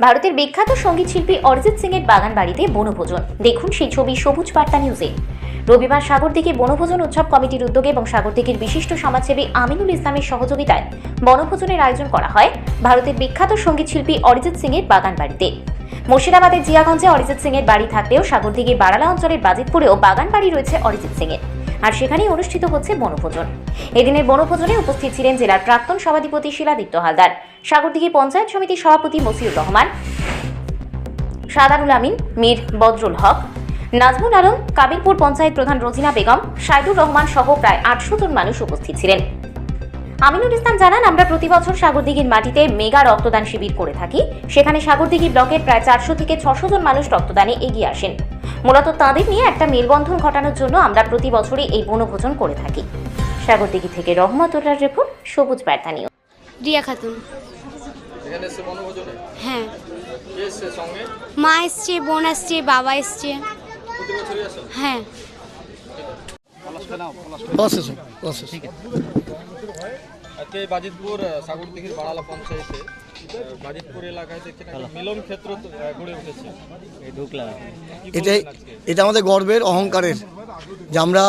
ভারতের বিখ্যাত সংগীত শিল্পী অরিজিৎ সিং এর বাগান বাড়িতে বনভোজন। দেখুন সেই ছবি সবুজ বার্তা নিউজে রবিবার সাগরদিঘি বনভোজন উৎসব কমিটির উদ্যোগে এবং সাগরদিঘির বিশিষ্ট সমাজসেবী আমিনুল ইসলামের সহযোগিতায় বনভোজনের আয়োজন করা হয় ভারতের বিখ্যাত সংগীত শিল্পী অরিজিৎ সিং এর বাগান বাড়িতে। মুর্শিদাবাদের জিয়াগঞ্জে অরিজিৎ সিং এর বাড়ি থাকলেও সাগরদিঘির বারালা অঞ্চলের বাজিতপুরেও বাগান বাড়ি রয়েছে অরিজিৎ সিং এর। আর সেখানেই অনুষ্ঠিত হচ্ছে বনভোজন। এদিনের বনভোজনে উপস্থিত ছিলেন জেলার প্রাক্তন সভাধিপতি শিলাদিত্য হালদার, সাগরদিঘি পঞ্চায়েত সমিতির সভাপতি মসিউর রহমান সাদারুল আমিন, মীর বদরুল হক, নাজমুল আলম কাবিরপুর পঞ্চায়েত প্রধান রোজিনা বেগম, সাইদুর রহমান সহ প্রায় আটশো জন মানুষ উপস্থিত ছিলেন। আমিনুল ইসলাম জানান আমরা প্রতি বছর সাগরদিঘির মাটিতে মেগা রক্তদান শিবির করে থাকি। সেখানে সাগরদিঘি ব্লকের প্রায় চারশো থেকে ছশো জন মানুষ রক্তদানে এগিয়ে আসেন। মূলত তাঁদের নিয়ে একটা মেলবন্ধন ঘটানোর জন্য আমরা প্রতি বছরই এই বনভোজন করে থাকি। সাগরদিঘি থেকে রহমতুল্লার রিপোর্ট সবুজ বার্তা নিউজ। রিয়া খাতুন। হ্যাঁ। মা এসছে বোন আসছে বাবা এসছে। হ্যাঁ। প্রসেস প্রসেস আজকে বাজিতপুর সাগরদিঘির বাড়ালা পঞ্চায়েতে বাজিতপুর এলাকায় দেখছেন মিলন ক্ষেত্র গড়ে উঠেছে। এটাই এটা আমাদের গর্বের অহংকারের। যে আমরা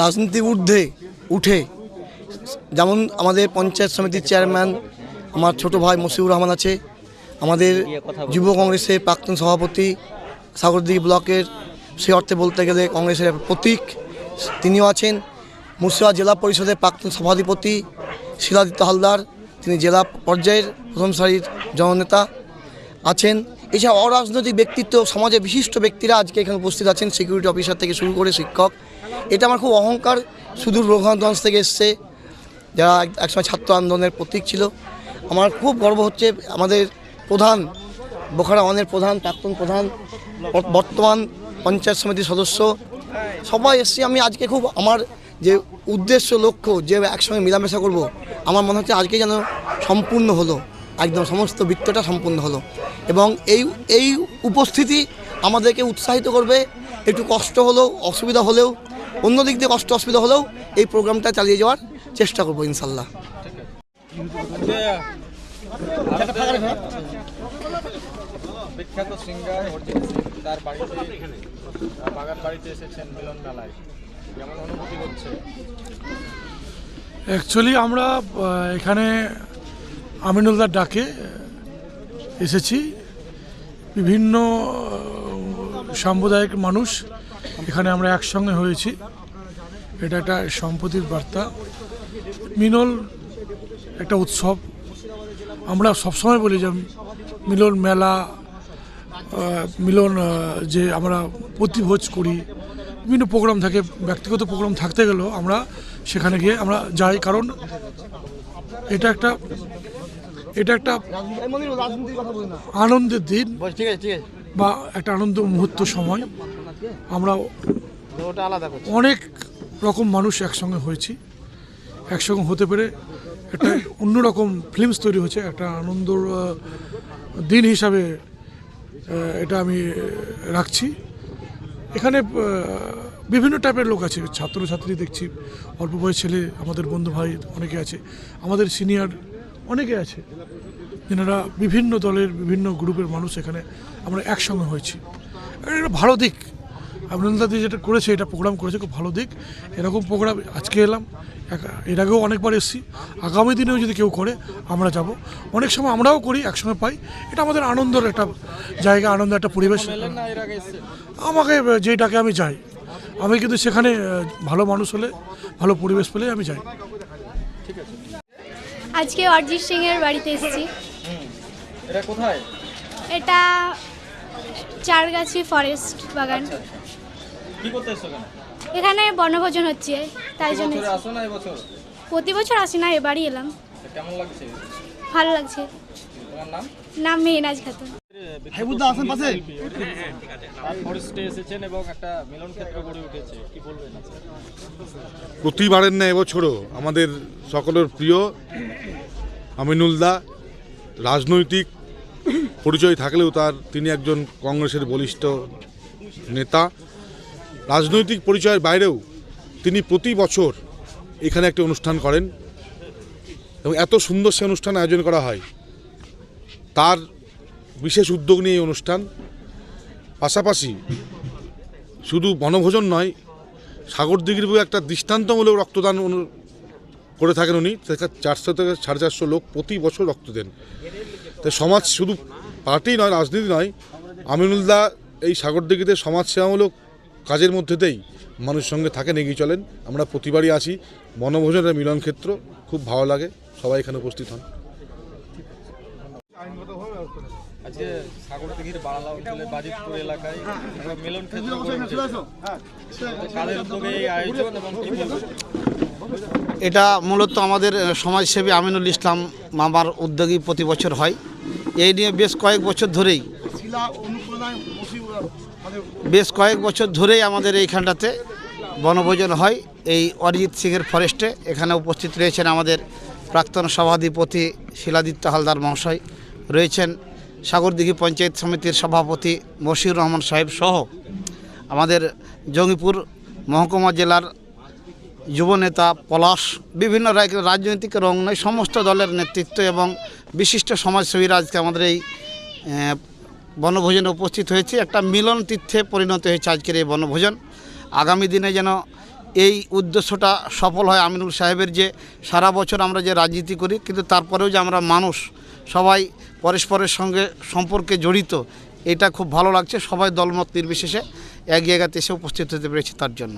রাজনীতির ঊর্ধ্বে উঠে যেমন আমাদের পঞ্চায়েত সমিতির চেয়ারম্যান আমার ছোট ভাই মসিউর রহমান আছে আমাদের যুব কংগ্রেসের প্রাক্তন সভাপতি সাগরদিঘি ব্লকের সে অর্থে বলতে গেলে কংগ্রেসের প্রতীক। তিনিও আছেন। মুর্শিদাবাদ জেলা পরিষদের প্রাক্তন সভাধিপতি শিলাদিত্য হালদার, তিনি জেলা পর্যায়ের প্রথম সারির জননেতা আছেন। এছাড়া অরাজনৈতিক ব্যক্তিত্ব সমাজের বিশিষ্ট ব্যক্তিরা আজকে এখানে উপস্থিত আছেন সিকিউরিটি অফিসার থেকে শুরু করে শিক্ষক। এটা আমার খুব অহংকার, সুদূর রঘুনাথগঞ্জ থেকে এসছে, যারা এক- একসময় ছাত্র আন্দোলনের প্রতীক ছিল। আমার খুব গর্ব হচ্ছে আমাদের প্রধান, বোখারা ওয়ানের প্রধান, প্রাক্তন প্রধান, বর্তমান পঞ্চায়েত সমিতির সদস্য সবাই এসছি। আমি আজকে খুব আমার যে উদ্দেশ্য, লক্ষ্য যে একসঙ্গে মেলামেশা করব, আমার মনে হচ্ছে আজকে যেন সম্পূর্ণ হলো, একদম সমস্ত বৃত্তটা সম্পূর্ণ হলো। এবং এই এই উপস্থিতি আমাদেরকে উৎসাহিত করবে। একটু কষ্ট হলেও, অসুবিধা হলেও অন্য দিক দিয়ে কষ্ট, অসুবিধা হলেও এই প্রোগ্রামটা চালিয়ে যাওয়ার চেষ্টা করব ইনশাল্লাহ। বিখ্যাত সিঙ্গার অরিজিৎ সিং, তার বাড়িতে বাগান বাড়িতে এসেছেন মিলন মেলায়। কেমন অনুভূতি হচ্ছে? অ্যাকচুয়ালি আমরা এখানে আমিনুল্লাহ ডাকে, এসেছি। বিভিন্ন সাম্প্রদায়িক মানুষ এখানে আমরা একসঙ্গে হয়েছি। এটা একটা সম্পত্তির বার্তা। মিনল, একটা উৎসব আমরা সবসময় বলি যে মিলন মেলা মিলন যে আমরা প্রতিভোজ করি বিভিন্ন প্রোগ্রাম থাকে ব্যক্তিগত প্রোগ্রাম থাকতে গেলেও আমরা সেখানে গিয়ে আমরা যাই কারণ এটা একটা এটা একটা আনন্দের দিন বা একটা আনন্দ মুহূর্ত সময়। আমরা অনেক রকম মানুষ একসঙ্গে হয়েছি। একসঙ্গে হতে পেরে একটা অন্যরকম ফিল্মস তৈরি হয়েছে, একটা আনন্দর দিন হিসাবে এটা আমি রাখছি। এখানে বিভিন্ন টাইপের লোক আছে, ছাত্রছাত্রী দেখছি, অল্প বয়স ছেলে, আমাদের বন্ধু ভাই অনেকে আছে, আমাদের সিনিয়র অনেকে আছে, যেনারা বিভিন্ন দলের বিভিন্ন গ্রুপের মানুষ এখানে, আমরা একসঙ্গে হয়েছি। এটা ভালো দিক। আনন্দাদি যেটা করেছে এটা প্রোগ্রাম করেছে খুব ভালো দিক। এরকম প্রোগ্রাম আজকে এলাম এক- এর আগেও অনেকবার এসেছি। আগামী দিনেও যদি কেউ করে আমরা যাব। অনেক সময় আমরাও করি একসঙ্গে পাই। এটা আমাদের আনন্দের একটা জায়গা আনন্দের একটা পরিবেশ। আমাকে যেই ডাকে আমি যাই আমি কিন্তু সেখানে ভালো মানুষ হলে ভালো পরিবেশ পেলে আমি যাই। আজকে অরিজিৎ সিং এর বাড়িতে এসেছি। এটা কোথায়? এটা চারগাছি ফরেস্ট বাগান। কি করতে এসছো এখানে? বনভোজন হচ্ছে তাই জন্য বছরে আসো না এবছর? প্রতি বছর আসি না এবারই এলাম। কেমন লাগছে? ভালো লাগছে। তোমার নাম? নাম মেহনাজ খাতুন। ফরেস্টে এসেছেন এবং একটা মিলন ক্ষেত্র গড়ে উঠেছে কি বলবেন? প্রতিবারের না এবছরও আমাদের সকলের প্রিয় আমিনুলদা রাজনৈতিক পরিচয় থাকলেও তার তিনি একজন কংগ্রেসের বলিষ্ঠ নেতা। রাজনৈতিক পরিচয়ের বাইরেও তিনি প্রতি বছর এখানে একটি অনুষ্ঠান করেন এবং এত সুন্দর সে অনুষ্ঠান আয়োজন করা হয়। তার বিশেষ উদ্যোগ নিয়ে এই অনুষ্ঠান। পাশাপাশি শুধু বনভোজন নয় সাগরদিঘির বুকে একটা দৃষ্টান্তমূলক রক্তদান করে থাকেন উনি। চারশো থেকে সাড়ে চারশো লোক প্রতি বছর রক্ত দেন। তাই সমাজ শুধু পার্টি নয়, রাজনীতি নয় আমিনুল্লাহ এই সাগরদিঘিতে সমাজসেবামূলক কাজের মধ্যেতেই মানুষের সঙ্গে থাকেন এগিয়ে চলেন। আমরা প্রতিবারই আসি বনভোজনের মিলন ক্ষেত্র খুব ভালো লাগে। সবাই এখানে উপস্থিত হন। আজকে সাগরদিঘির বাড়ালা অঞ্চলে বাজিতপুর এলাকায় মিলন ক্ষেত্র গড়ে উঠেছে তো কাদের উদ্যোগে এই আয়োজন এবং কি এটা মূলত আমাদের সমাজসেবী আমিনুল ইসলাম মামার উদ্যোগী প্রতি বছর হয়। এই নিয়ে বেশ কয়েক বছর ধরেই বেশ কয়েক বছর ধরেই আমাদের এইখানটাতে বনভোজন হয়। এই অরিজিৎ সিংয়ের ফরেস্টে এখানে উপস্থিত রয়েছেন আমাদের প্রাক্তন সভাধিপতি শিলাদিত্য হালদার মহাশয়, রয়েছেন সাগরদিঘি পঞ্চায়েত সমিতির সভাপতি মশিউর রহমান সাহেব সহ আমাদের জঙ্গিপুর মহকুমা জেলার যুবনেতা পলাশ, বিভিন্ন রাজ- রাজনৈতিক রং নয়, সমস্ত দলের নেতৃত্ব এবং বিশিষ্ট সমাজসেবীরা আজকে আমাদের এই বনভোজনে উপস্থিত হয়েছে। একটা মিলন তীর্থে পরিণত হয়েছে আজকের এই বনভোজন। আগামী দিনে যেন এই উদ্দেশ্যটা সফল হয় আমিনুল সাহেবের যে সারা বছর আমরা যে রাজনীতি করি, কিন্তু তারপরেও যে আমরা মানুষ, সবাই পরস্পরের সঙ্গে সম্পর্কে জড়িত, এটা খুব ভালো লাগছে। সবাই দলমত নির্বিশেষে এক জায়গাতে এসে উপস্থিত হতে পেরেছে তার জন্য।